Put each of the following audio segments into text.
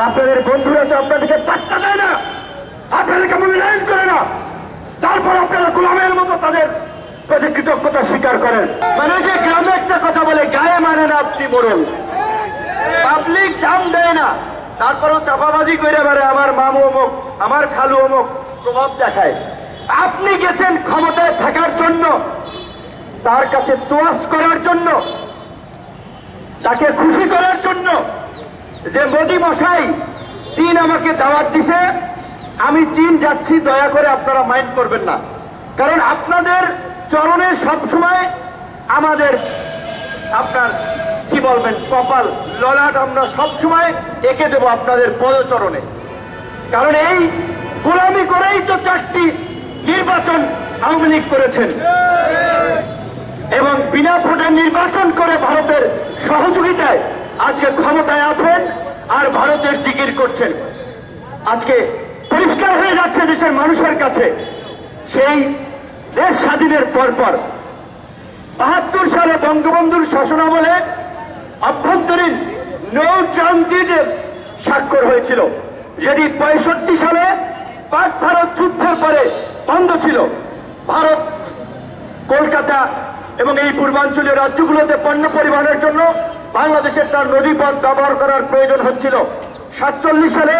আপনাদের বন্ধুরা তো আপনাদেরকে পাত্তা দেয় না। আপনাদেরকে মূল্যায়ন করে না। তারপর আপনারা গোলামের মতো তাদের প্রতি কৃতজ্ঞতা স্বীকার করেন। মানে যে গ্রামে একটা কথা বলে, গায়ে মানে না আপনি মরুন পাবলিক দাম দেয় না। তারপরেও চাপাবাজি করে বেড়ে আমার মামু অমুক, আমার খালু অমুক, প্রভাব দেখায়। আপনি গেছেন ক্ষমতায় থাকার জন্য, তার কাছে তোয়াজ করার জন্য, তাকে খুশি করার জন্য। যে মোদী মশাই, চীন আমাকে দাওয়াত দিছে, আমি চীন যাচ্ছি, দয়া করে আপনারা মাইন্ড করবেন না। কারণ আপনাদের চরণে সবসময় আমাদের আপনার, কি বলবেন, কপাল ললাট আমরা সবসময় এঁকে দেব আপনাদের পদচরণে। কারণ এই গোলামি করেই তো চারটি নির্বাচন আওয়ামী লীগ করেছেন। এবং বিনা ভোটে নির্বাচন করে ভারতের সহযোগিতায় আজকে ক্ষমতায় আছেন আর ভারতের জিকির করছেন। আজকে পরিষ্কার হয়ে যাচ্ছে দেশের মানুষের কাছে। সেই দেশ স্বাধীনের পরপর বাহাত্তর সালে বঙ্গবন্ধুর শাসনামলে অভ্যন্তরীণ নৌ ট্রানজিটের স্বাক্ষর হয়েছিল, যেটি পঁয়ষট্টি সালে পাক ভারত যুদ্ধের পরে বন্ধ ছিল। ভারত কলকাতা এবং এই পূর্বাঞ্চলীয় রাজ্যগুলোতে পণ্য পরিবহনের জন্য বাংলাদেশের তার নদীপথ ব্যবহার করার প্রয়োজন হচ্ছিল। সাতচল্লিশ সালে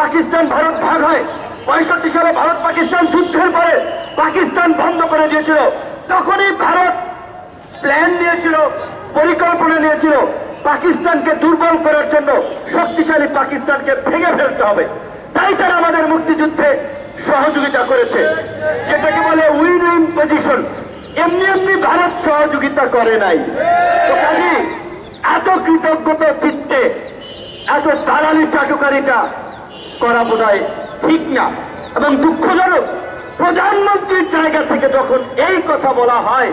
পাকিস্তান ভারত ভাগ হয়। পঁয়ষট্টি সালে ভারত পাকিস্তান যুদ্ধের পরে পাকিস্তান বন্ধ করে দিয়েছিল। তখনই ভারত প্ল্যান নিয়েছিল, পরিকল্পনা নিয়েছিল পাকিস্তানকে দুর্বল করার জন্য শক্তিশালী পাকিস্তানকে ভেঙে ফেলতে হবে। তাই তারা আমাদের মুক্তিযুদ্ধে সহযোগিতা করেছে। যেটাকে বলে উইন উইন পজিশন এমনি এমনি ভারত সহযোগিতা করে নাই। কাজী এত কৃতজ্ঞতা চিত্তে, এত দালালি চাটুকারিতা করা বোধ ঠিক না। এবং দুঃখজনক, প্রধানমন্ত্রীর জায়গা থেকে যখন এই কথা বলা হয়,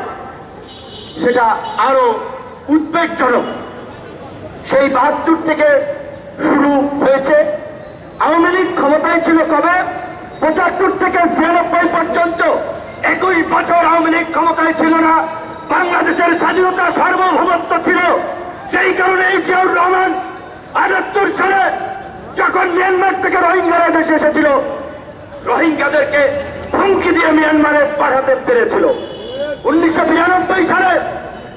সেটা আরও উদ্বেগজনক। সেই বাহাত্তর থেকে শুরু হয়েছে। আওয়ামী লীগ ক্ষমতায় ছিল কবে? পঁচাত্তর থেকে ছিয়ানব্বই পর্যন্ত। একই বছর আওয়ামী লীগ ক্ষমতায় ছিল না। বাংলাদেশের স্বাধীনতা সার্বভৌমত্ব ছিল। কারণে এই জিয়াউর রহমান আটাত্তর সালে যখন মিয়ানমার থেকে রোহিঙ্গারা দেশে এসেছিল, রোহিঙ্গাদেরকে হুমকি দিয়ে মিয়ানমারে পাঠাতে পেরেছিল। উনিশশো বিরানব্বই সালে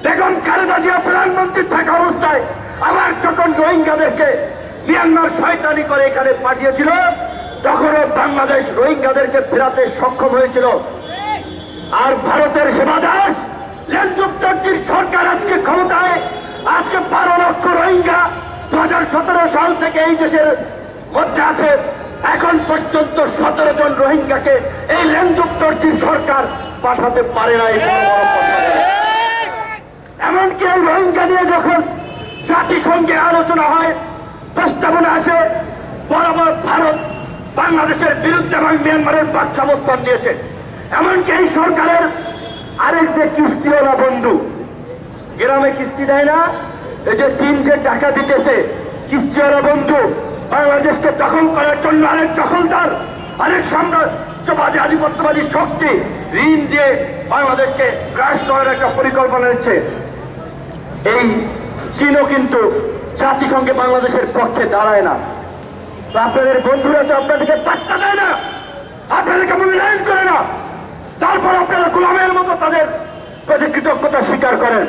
বেগম খালেদা জিয়া প্রধানমন্ত্রী থাকা অবস্থায় আবার যখন রোহিঙ্গাদেরকে মিয়ানমার শয়তানি করে এখানে পাঠিয়েছিল, তখনও বাংলাদেশ রোহিঙ্গাদেরকে ফেরাতে সক্ষম হয়েছিল। আর ভারতের সেবা দাস লেনদুপ্তর্জির সরকার আজকে ক্ষমতায় সাল থেকে এই দেশের মধ্যে আছে এখন পর্যন্ত সতেরো জন রোহিঙ্গাকে এই লেনদুপ্তর্জির সরকার পাঠাতে পারে বলে। এমনকি এই রোহিঙ্গা নিয়ে যখন জাতিসংঘে আলোচনা হয়, প্রস্তাবনা আসে, বরাবর ভারত বাংলাদেশের বিরুদ্ধে এবং মিয়ানমারের পক্ষে অবস্থান নিয়েছে এমনকি এই সরকারের আরেক যে কিস্তিওয়ালা বন্ধু, গ্রামে কিস্তি দেয় না, এই যে চীন যে টাকা দিতেছে কিস্তিওয়ালা বন্ধু বাংলাদেশকে দখল করার জন্য আরেক দখলদার, আরেক সাম্রাজ্যবাদী আধিপত্যবাদী শক্তি, ঋণ দিয়ে বাংলাদেশকে গ্রাস করার একটা পরিকল্পনা নিচ্ছে। এই চীনও কিন্তু জাতিসংঘে বাংলাদেশের পক্ষে দাঁড়ায় না। আপনাদের বন্ধুরা তো আপনাদেরকে পাত্তা দেয় না, আপনাদেরকে মূল্যায়ন করে না। তারপর আপনারা গোলামের মতো তাদের প্রতি কৃতজ্ঞতা স্বীকার করেন।